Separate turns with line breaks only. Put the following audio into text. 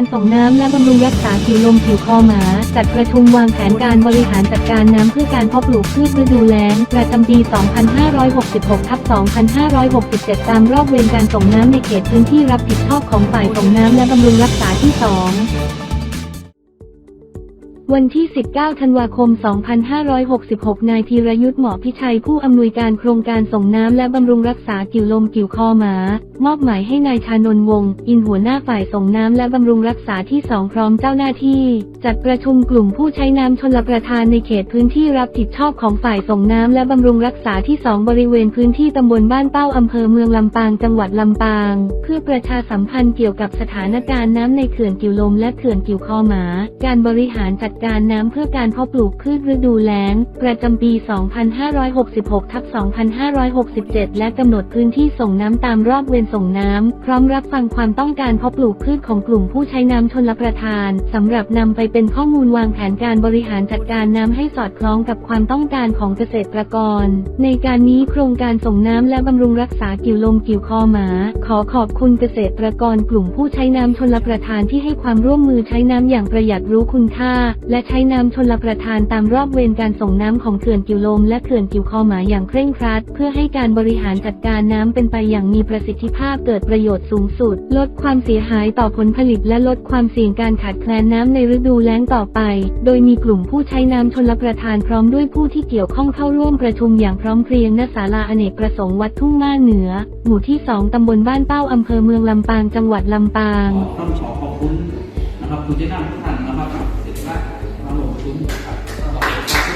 การส่งน้ำและบำรุงรักษาผิวลมผิวคอหมา จัดประชุมวางแผนการบริหารจัดการน้ำเพื่อการเพาะปลูกพืชฤดูแล้ง ประจำปี 2566ทับ2567 ตามรอบเวรการส่งน้ำในเขตพื้นที่รับผิดชอบของฝ่ายส่งน้ำและบำรุงรักษาที่ 2 วันที่ 19 ธันวาคม 2566 นายธีรยุทธ์หมาะพิชัยผู้อำนวยการโครงการส่งน้ำและบำรุงรักษากิ่วลมกิ่วคอหมา มอบหมายให้นายชานนท์วงศ์อินหัวหน้าฝ่ายส่งน้ำและบำรุงรักษาที่2พร้อมเจ้าหน้าที่ จัดประชุมกลุ่มผู้ใช้น้ำชนรับประทานในเขตพื้นที่รับผิดชอบของฝ่ายส่งน้ำและบำรุงรักษาที่2บริเวณพื้นที่ตำบลบ้านเป้าอำเภอเมืองลำปางจังหวัดลำปาง เพื่อประชาสัมพันธ์เกี่ยวกับสถานการณ์น้ำในเขื่อนกิ่วลมและเขื่อนกิ่วคอหมา การบริหารจัดการน้ำเพื่อการเพาะปลูกพืชฤดูแล้ง ประจำปี 2566ทับ2567 และกำหนดพื้นที่ส่งน้ำตามรอบเวรส่งน้ำ พร้อมรับฟังความต้องการเพาะปลูกพืชของกลุ่มผู้ใช้น้ำชนรับประทานสำหรับนำไปเป็นข้อมูลวางแผนการบริหารจัดการน้ำให้สอดคล้องกับความต้องการของเกษตรกร ในการนี้โครงการส่งน้ำและบำรุงรักษากิ่วลมกิ่วคอหมา ขอขอบคุณเกษตรกรกลุ่มผู้ใช้น้ำชนรับประทานที่ให้ความร่วมมือใช้น้ำอย่างประหยัดรู้คุณค่าและใช้น้ำชนรับประทานตามรอบเวรการส่งน้ำของเขื่อนกิ่วลมและเขื่อนกิ่วคอหมาอย่างเคร่งครัด เพื่อให้การบริหารจัดการน้ำเป็นไปอย่างมีประสิทธิภาพเกิดประโยชน์สูงสุด ลดความเสียหายต่อผลผลิตและลดความเสี่ยงการขาดแคลนน้ำในฤดูแล้งต่อไป โดยมีกลุ่มผู้ใช้น้ำชนรับประทานพร้อมด้วยผู้ที่เกี่ยวข้องเข้าร่วมประชุมอย่างพร้อมเพรียงณศาลาอเนกประสงค์วัดทุ่งม่าเหนือ หมู่ที่ 2 ตำบลบ้านเป้าอำเภอเมืองลำปาง จังหวัดลำปาง
ต้องขอขอบคุณนะครับคุณเจ้าหน้าทุกท่าน 来，那么我们今天开始吧。